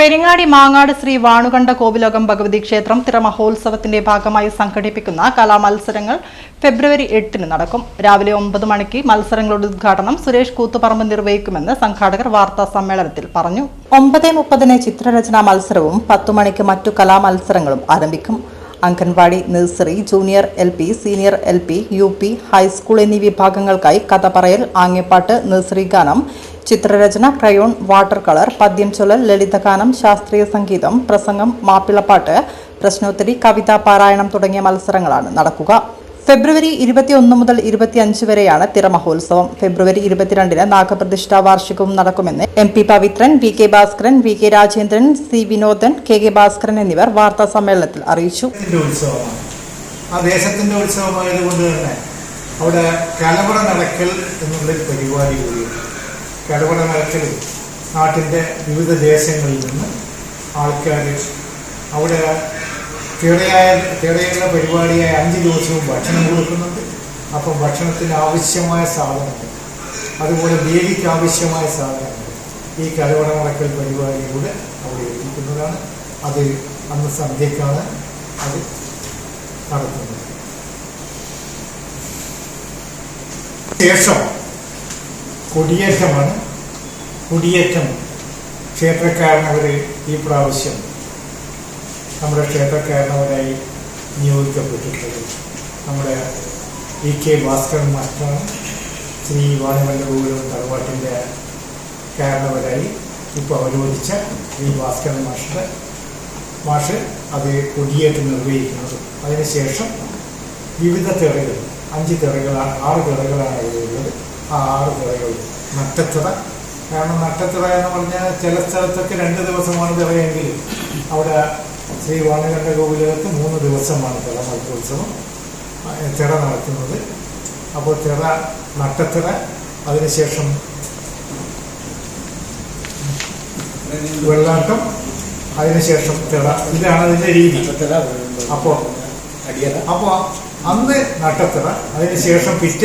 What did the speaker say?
പെരിങ്ങാടി മാങ്ങാട് ശ്രീ വാണുകണ്ഠ കോവിലകം ഭഗവതി ക്ഷേത്രം തിരമഹോത്സവത്തിന്റെ ഭാഗമായി സംഘടിപ്പിക്കുന്ന കലാമത്സരങ്ങൾ ഫെബ്രുവരി എട്ടിന് നടക്കും. രാവിലെ ഒമ്പത് മണിക്ക് മത്സരങ്ങളുടെ ഉദ്ഘാടനം സുരേഷ് കൂത്തുപറമ്പ് നിർവഹിക്കുമെന്ന് സംഘാടകർ വാർത്താ സമ്മേളനത്തിൽ പറഞ്ഞു. ഒമ്പത് മുപ്പതിന് ചിത്രരചനാ മത്സരവും പത്തു മണിക്ക് മറ്റു കലാമത്സരങ്ങളും ആരംഭിക്കും. Anganwadi nursery junior L P senior L P U P high school എന്നീ വിഭാഗങ്ങൾക്കായി കഥ പറയൽ ആംഗ്യപ്പാട്ട് നഴ്സറി ഗാനം ചിത്രരചന ക്രയോൺ വാട്ടർ കളർ പദ്യം ചൊല്ലൽ ലളിതഗാനം ശാസ്ത്രീയ സംഗീതം പ്രസംഗം മാപ്പിളപ്പാട്ട് പ്രശ്നോത്തരി കവിതാ പാരായണം തുടങ്ങിയ മത്സരങ്ങളാണ് നടക്കുക. ഫെബ്രുവരി ഇരുപത്തിയൊന്ന് മുതൽ ഇരുപത്തിയഞ്ച് വരെയാണ് തിരമഹോത്സവം ഫെബ്രുവരി ഇരുപത്തിരണ്ടിന് നാഗപ്രതിഷ്ഠാ വാർഷികവും നടക്കുമെന്ന് M P Pavithran V K Bhaskaran V K Rajendran C Vinodan K K Bhaskaran എന്നിവർ വാർത്താ സമ്മേളനത്തിൽ അറിയിച്ചു. ആ ദേശത്തിന്റെ ഉത്സവമായതുകൊണ്ട് തന്നെ അവിടെ കലവറ നടക്കൽ എന്നുള്ളൊരു പരിപാടി കൂടിയുണ്ട് കലവറ നടക്കൽ നാട്ടിന്റെ വിവിധ ദേശങ്ങളിൽ നിന്ന് ആൾക്കാർ അവിടെ കേടയായ കേടയുള്ള പരിപാടിയായ അഞ്ച് ദിവസവും ഭക്ഷണം കൊടുക്കുന്നുണ്ട്. അപ്പം ഭക്ഷണത്തിന് ആവശ്യമായ സാധനങ്ങൾ അതുപോലെ ദേവിക്ക് ആവശ്യമായ സാധനങ്ങൾ ഈ കലവട നടക്കൽ പരിപാടിയിലൂടെ അവിടെ എത്തിക്കുന്നതാണ്. അത് അന്ന് സന്ധ്യക്കാണ് അത് നടത്തുന്നത്. ശേഷം കൊടിയേറ്റമാണ് കൊടിയേറ്റം ക്ഷേത്രക്കാരനവർ ഈ പ്രാവശ്യം നമ്മുടെ ക്ഷേത്രക്കാരനവരായി നിയോഗിക്കപ്പെട്ടിട്ടുള്ളത് നമ്മുടെ ഇ കെ ഭാസ്കരൻ മാസ്റ്ററാണ് ശ്രീ വാണിമല്ലപൂരം തറവാട്ടിന്റെ കാരണവരായി ഇപ്പോൾ അവരോധിച്ച ശ്രീ ഭാസ്കരൻ മാസ്റ്റർ മാഷ് അത് കൊടിയേറ്റ് നിർവഹിക്കുന്നത്. അതിനുശേഷം വിവിധ തെറകൾ അഞ്ച് തെറകളാണ് ആറ് തെറകളാണ് ഇതിലുള്ളത്. ആ ആറ് തെറകൾ നട്ടത്തിറ കാരണം നട്ടത്തിറ എന്ന് പറഞ്ഞാൽ ചില സ്ഥലത്തൊക്കെ രണ്ട് ദിവസമാണ് തിറയെങ്കിൽ അവിടെ ശ്രീ വാണകണ്ഠ കോവിലകത്ത് മൂന്ന് ദിവസമാണ് തിറ ആ, തിറ നടത്തുന്നത് അപ്പോൾ തിറ നട്ടത്തിറ അതിനുശേഷം വെള്ളാട്ടം അതിനുശേഷം തിറ ഇതാണ് അതിന്റെ രീതി. അപ്പോ അപ്പോ അന്ന് നട്ടത്തിറ അതിനുശേഷം പിറ്റേ